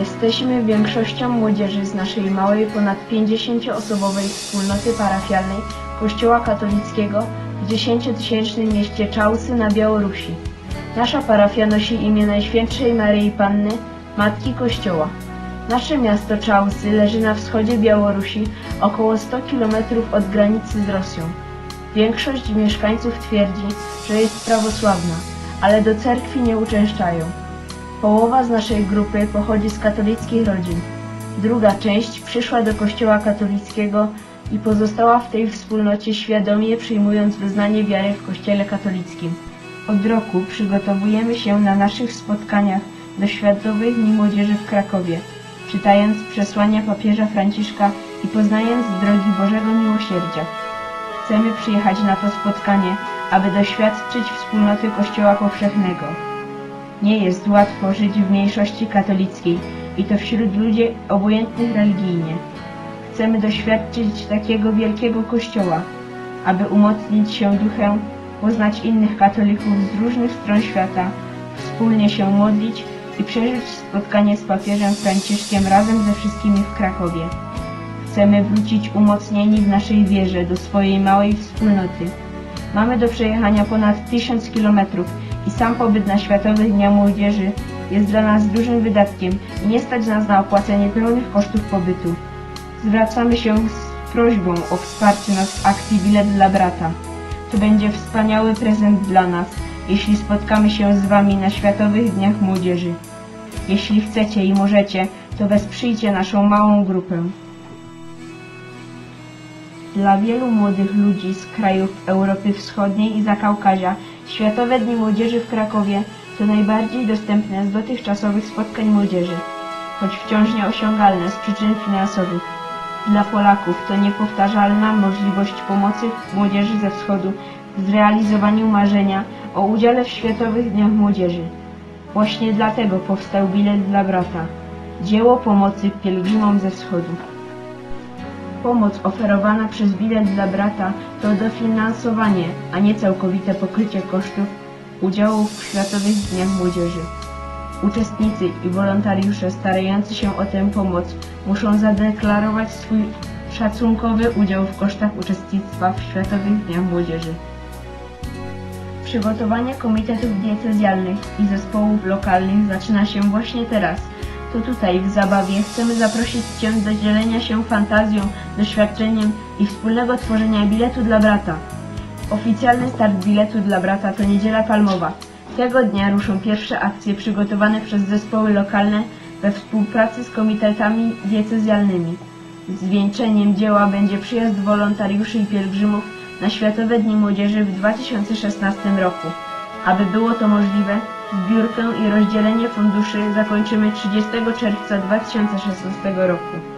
Jesteśmy większością młodzieży z naszej małej, ponad 50-osobowej wspólnoty parafialnej Kościoła katolickiego w 10-tysięcznym mieście Czałsy na Białorusi. Nasza parafia nosi imię Najświętszej Maryi Panny, Matki Kościoła. Nasze miasto Czałsy leży na wschodzie Białorusi, około 100 km od granicy z Rosją. Większość mieszkańców twierdzi, że jest prawosławna, ale do cerkwi nie uczęszczają. Połowa z naszej grupy pochodzi z katolickich rodzin. Druga część przyszła do kościoła katolickiego i pozostała w tej wspólnocie świadomie przyjmując wyznanie wiary w kościele katolickim. Od roku przygotowujemy się na naszych spotkaniach do Światowych Dni Młodzieży w Krakowie, czytając przesłania papieża Franciszka i poznając drogi Bożego Miłosierdzia. Chcemy przyjechać na to spotkanie, aby doświadczyć wspólnoty Kościoła Powszechnego. Nie jest łatwo żyć w mniejszości katolickiej i to wśród ludzi obojętnych religijnie. Chcemy doświadczyć takiego wielkiego Kościoła, aby umocnić się duchem, poznać innych katolików z różnych stron świata, wspólnie się modlić i przeżyć spotkanie z papieżem Franciszkiem razem ze wszystkimi w Krakowie. Chcemy wrócić umocnieni w naszej wierze do swojej małej wspólnoty. Mamy do przejechania ponad tysiąc kilometrów i sam pobyt na Światowych Dniach Młodzieży jest dla nas dużym wydatkiem i nie stać nas na opłacenie pełnych kosztów pobytu. Zwracamy się z prośbą o wsparcie nas w akcji Bilet dla Brata. To będzie wspaniały prezent dla nas, jeśli spotkamy się z Wami na Światowych Dniach Młodzieży. Jeśli chcecie i możecie, to wesprzyjcie naszą małą grupę. Dla wielu młodych ludzi z krajów Europy Wschodniej i Zakaukazia Światowe Dni Młodzieży w Krakowie to najbardziej dostępne z dotychczasowych spotkań młodzieży, choć wciąż nieosiągalne z przyczyn finansowych. Dla Polaków to niepowtarzalna możliwość pomocy młodzieży ze wschodu w zrealizowaniu marzenia o udziale w Światowych Dniach Młodzieży. Właśnie dlatego powstał bilet dla brata, dzieło pomocy pielgrzymom ze wschodu. Pomoc oferowana przez bilet dla brata to dofinansowanie, a nie całkowite pokrycie kosztów udziału w Światowych Dniach Młodzieży. Uczestnicy i wolontariusze starający się o tę pomoc muszą zadeklarować swój szacunkowy udział w kosztach uczestnictwa w Światowych Dniach Młodzieży. Przygotowanie komitetów diecezjalnych i zespołów lokalnych zaczyna się właśnie teraz. To tutaj, w zabawie, chcemy zaprosić Cię do dzielenia się fantazją, doświadczeniem i wspólnego tworzenia biletu dla brata. Oficjalny start biletu dla brata to Niedziela Palmowa. Tego dnia ruszą pierwsze akcje przygotowane przez zespoły lokalne we współpracy z komitetami diecezjalnymi. Zwieńczeniem dzieła będzie przyjazd wolontariuszy i pielgrzymów na Światowe Dni Młodzieży w 2016 roku. Aby było to możliwe, zbiórkę i rozdzielenie funduszy zakończymy 30 czerwca 2016 roku.